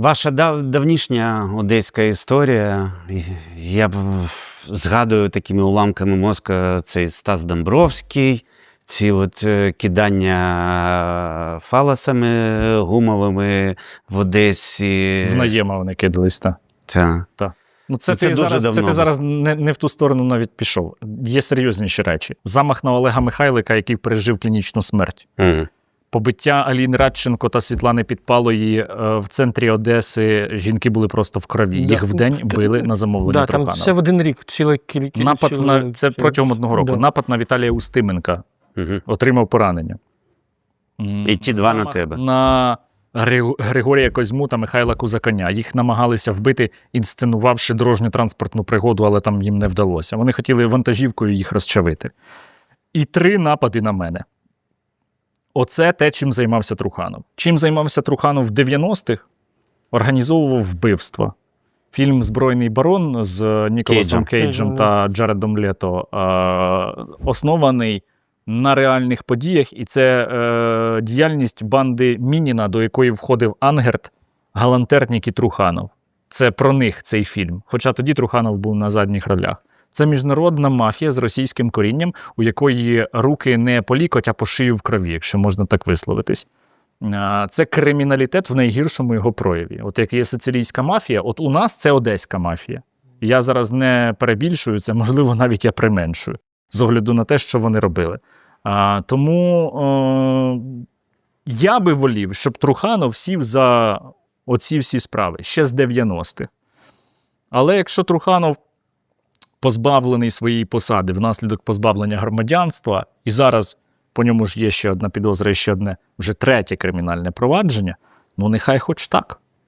Ваша дав, давнішня одеська історія. Я згадую такими уламками мозка цей Стас Домбровський, ці от е, кидання фаласами гумовими в Одесі. В наєма вони кидались. Та. Та. Ну, це, Ну, це ти дуже зараз, це ти зараз не, не в ту сторону навіть пішов. Є серйозніші речі. Замах на Олега Михайлика, який пережив клінічну смерть. Мгм. Побиття Аліни Радченко та Світлани Підпалої е, в центрі Одеси. Жінки були просто в крові. Да. Їх вдень били на замовлення Да, там все в один рік, ціла кількість. Напад на це протягом одного року. Да. Напад на Віталія Устименка Мгм. отримав поранення. І ті два на тебе. На Григорія Козьму та Михайла Кузаконя. Їх намагалися вбити, інсценувавши дорожню транспортну пригоду, але там їм не вдалося. Вони хотіли вантажівкою їх розчавити. І три напади на мене. Оце те, чим займався Труханов. Чим займався Труханов в 90-х? Організовував вбивства. Фільм Збройний барон з Ніколасом Кейджем. Кейджем та Джаредом Лето е, оснований на реальних подіях, і це е, діяльність банди Мініна, до якої входив Ангерт, Галантернік і Труханов. Це про них цей фільм. Хоча тоді Труханов був на задніх ролях. Це міжнародна мафія з російським корінням, у якої руки не по лікоть, а по шию в крові, якщо можна так висловитись. Це криміналітет в найгіршому його прояві. От як є сицилійська мафія, от у нас це одеська мафія. Я зараз не перебільшую це, можливо, навіть я применшую з огляду на те, що вони робили. А, тому е, я би волів, щоб Труханов сів за оці всі справи ще з 90-х. Але якщо Труханов позбавлений своєї посади внаслідок позбавлення громадянства, і зараз по ньому ж є ще одна підозра, і ще одне вже третє кримінальне провадження, ну нехай хоч так.